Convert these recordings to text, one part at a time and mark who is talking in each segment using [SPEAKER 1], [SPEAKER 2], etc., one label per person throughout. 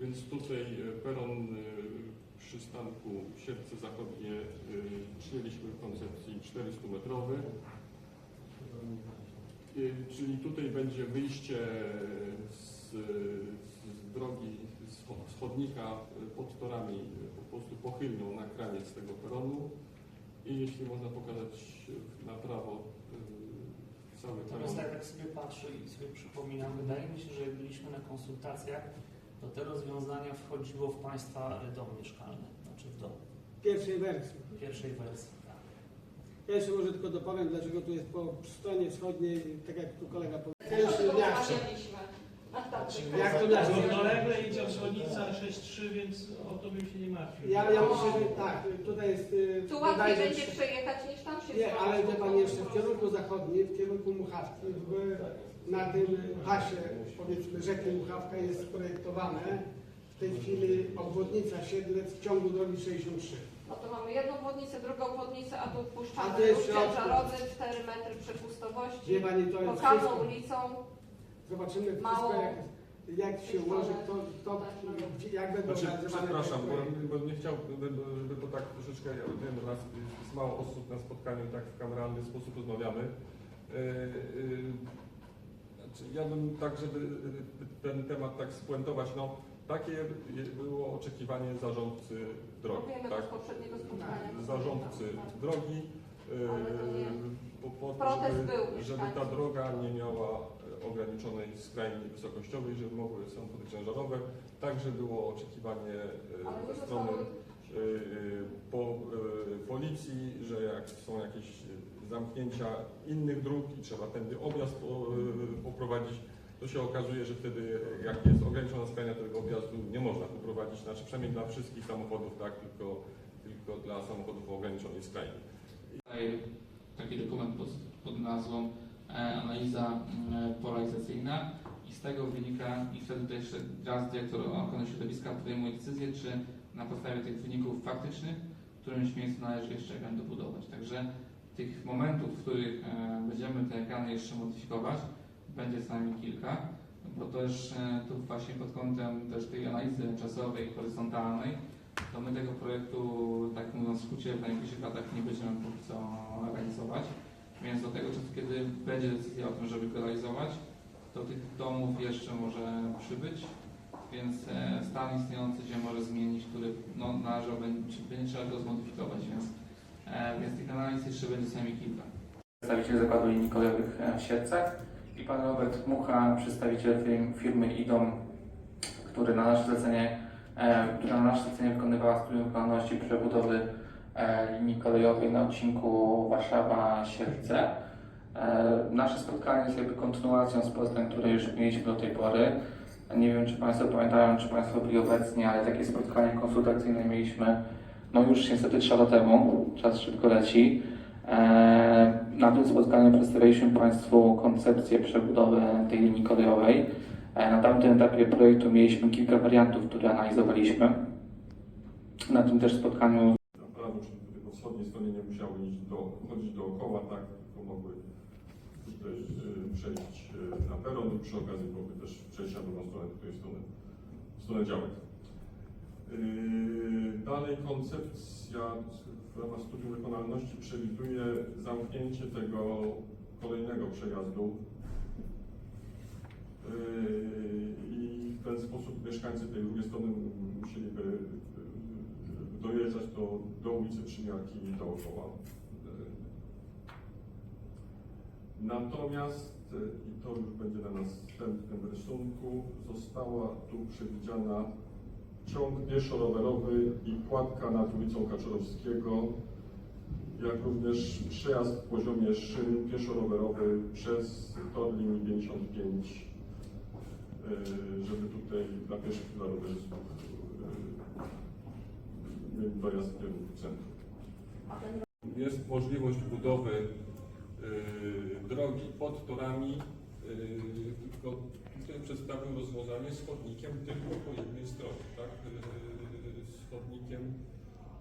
[SPEAKER 1] Więc tutaj e, peron e, przystanku Sierpce Zachodnie e, przyjęliśmy w koncepcji 400-metrowy. Y, Czyli tutaj będzie wyjście z, z drogi z cho- z chodnika y, pod torami po prostu pochylną na kraniec tego peronu i jeśli można pokazać na prawo cały
[SPEAKER 2] Natomiast
[SPEAKER 1] peron.
[SPEAKER 2] tak jak sobie patrzę i sobie przypominam, wydaje mi się, że byliśmy na konsultacjach, to te rozwiązania wchodziło w Państwa dom mieszkalny, znaczy w dom,
[SPEAKER 3] pierwszej wersji.
[SPEAKER 2] w pierwszej wersji. Tak.
[SPEAKER 3] Ja jeszcze może tylko dopowiem, dlaczego tu jest po stronie wschodniej, tak jak tu kolega powiedział, pierwszy miasto. Jak to miasto?
[SPEAKER 4] Równolegle idzie obwodnica 6.3, więc o to bym się nie martwił.
[SPEAKER 3] Ja, ja myślę, że tak, tutaj jest... y,
[SPEAKER 5] Tu łatwiej będzie przejechać niż tam się
[SPEAKER 3] Nie, ale wie Pan jeszcze w kierunku zachodnim, w kierunku Muchawki, w, na tym pasie, powiedzmy, rzeki Muchawka jest projektowane w tej chwili obwodnica Siedlec w ciągu drogi 63.
[SPEAKER 5] No to mamy jedną obwodnicę, drugą obwodnicę, a tu
[SPEAKER 3] A to jest środku.
[SPEAKER 5] ciężarody, 4 metry przepustowości,
[SPEAKER 3] Wie Pani, to jest
[SPEAKER 5] lokalną
[SPEAKER 3] wszystko,
[SPEAKER 5] ulicą.
[SPEAKER 3] zobaczymy wszystko,
[SPEAKER 5] Mało.
[SPEAKER 3] jak, jak się ułoży, to, to, jak będą
[SPEAKER 1] Znaczy,
[SPEAKER 3] realizowane
[SPEAKER 1] przepraszam, bo, bo nie chciałbym, żeby to tak troszeczkę, ja wiem, że nas jest mało osób na spotkaniu, tak w kameralny sposób rozmawiamy. Yy, yy, ja bym tak, żeby yy, ten temat tak spuentować, no takie było oczekiwanie zarządcy drogi,
[SPEAKER 5] Wiemy
[SPEAKER 1] tak?
[SPEAKER 5] z poprzedniego spotkania.
[SPEAKER 1] Zarządcy drogi,
[SPEAKER 5] nie-
[SPEAKER 1] po, po to, żeby, żeby ta droga nie miała e, ograniczonej skrajnej wysokościowej, żeby mogły samochody ciężarowe. Także było oczekiwanie ze strony po, że jak są jakieś e, zamknięcia innych dróg i trzeba tędy objazd e, poprowadzić, to się okazuje, że wtedy jak jest ograniczona skrajnia tego objazdu nie można poprowadzić, znaczy przynajmniej dla wszystkich samochodów, tak, tylko, tylko dla samochodów o ograniczonej skrajni.
[SPEAKER 6] Tutaj taki dokument pod, pod nazwą e, analiza mm, polarizacyjna i z tego wynika i wtedy też raz dyrektor ochrony środowiska podejmuje decyzję, czy na podstawie tych wyników faktycznych którymś miejscu należy jeszcze ekran dobudować. Także tych momentów, w których e, będziemy te ekrany jeszcze modyfikować, będzie z nami kilka, bo też e, tu właśnie pod kątem też tej analizy czasowej, horyzontalnej, to my tego projektu, tak mówiąc w skrócie, w najbliższych latach nie będziemy póki co realizować. Więc do tego czasu, kiedy będzie decyzja o tym, żeby go realizować, to tych domów jeszcze może przybyć, więc e, stan istniejący się może zmienić, który no, czy będzie trzeba go zmodyfikować, więc, e, więc tych analiz jeszcze będzie najmniej kilka. Przedstawiciel Zakładu Linii Kolejowych w Siercach i pan Robert Mucha, przedstawiciel firm, firmy IDOM, który na nasze zlecenie e, która na nasze zlecenie wykonywała studium wykonalności przebudowy linii kolejowej na odcinku Warszawa-Sierce. E, Nasze spotkanie jest jakby kontynuacją spotkań, które już mieliśmy do tej pory. Nie wiem, czy Państwo pamiętają, czy Państwo byli obecni, ale takie spotkanie konsultacyjne mieliśmy no już niestety trzy lata temu. Czas szybko leci. E, Na tym spotkaniu przedstawiliśmy Państwu koncepcję przebudowy tej linii kolejowej. E, Na tamtym etapie projektu mieliśmy kilka wariantów, które analizowaliśmy. Na tym też spotkaniu
[SPEAKER 1] prawo, czyli po wschodniej stronie nie musiały iść do, chodzić dookoła, tak, tylko mogły przejść y, na peron i przy okazji byłoby też przejścia na drugą stronę, tutaj stronę, w stronę działek. Yy, dalej koncepcja w ramach studium wykonalności przewiduje zamknięcie tego kolejnego przejazdu Yy, i w ten sposób mieszkańcy tej drugiej strony musieliby dojeżdżać do, do ulicy Przymiarki dookoła. Natomiast, yy, i to już będzie na następnym rysunku, została tu przewidziana ciąg pieszo-rowerowy i kładka nad ulicą Kaczorowskiego, jak również przejazd w poziomie szyn pieszo-rowerowy przez tor linii 55 y, żeby tutaj dla pieszych i dla rowerzystów mieli dojazd w centrum. Jest możliwość budowy drogi pod torami, y, tylko tutaj przedstawił rozwiązanie z chodnikiem tylko po jednej stronie, tak? Y, z chodnikiem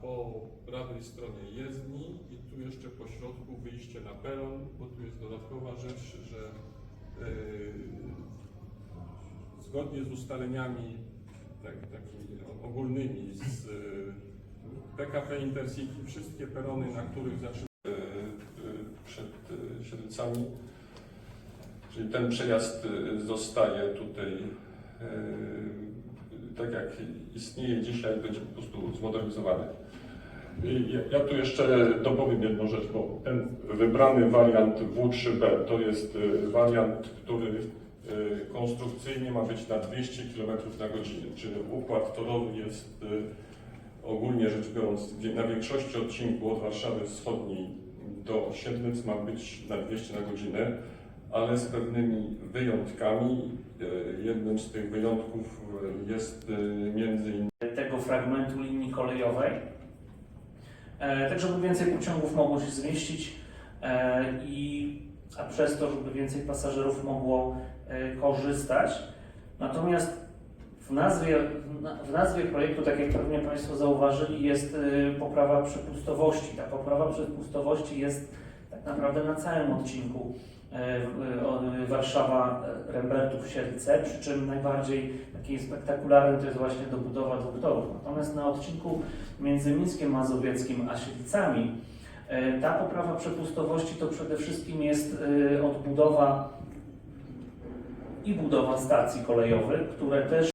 [SPEAKER 1] po prawej stronie jezdni i tu jeszcze po środku wyjście na peron, bo tu jest dodatkowa rzecz, że y, zgodnie z ustaleniami tak, takimi ogólnymi z PKP Intercity, wszystkie perony, na których zaczyna Siedlcami, czyli ten przejazd e, zostaje tutaj e, tak jak istnieje dzisiaj, będzie po prostu zmodernizowany. Ja, tu jeszcze dopowiem jedną rzecz, bo ten wybrany wariant W3B to jest e, wariant, który konstrukcyjnie ma być na 200 km na godzinę, czyli układ torowy jest ogólnie rzecz biorąc na większości odcinku od Warszawy Wschodniej do Siedlec ma być na 200 na godzinę, ale z pewnymi wyjątkami. E, Jednym z tych wyjątków e, jest e, między innymi
[SPEAKER 2] tego fragmentu linii kolejowej, tak żeby więcej pociągów mogło się zmieścić i a przez to, żeby więcej pasażerów mogło korzystać. Natomiast w nazwie, w na- w nazwie projektu, tak jak pewnie Państwo zauważyli, jest e, poprawa przepustowości. Ta poprawa przepustowości jest tak naprawdę na całym odcinku w- o- Warszawa Rembertów Siedlce, przy czym najbardziej takim spektakularnym to jest właśnie dobudowa dwóch torów. Natomiast na odcinku między Mińskiem Mazowieckim a Siedlcami e, ta poprawa przepustowości to przede wszystkim jest odbudowa i budowa stacji kolejowych, które też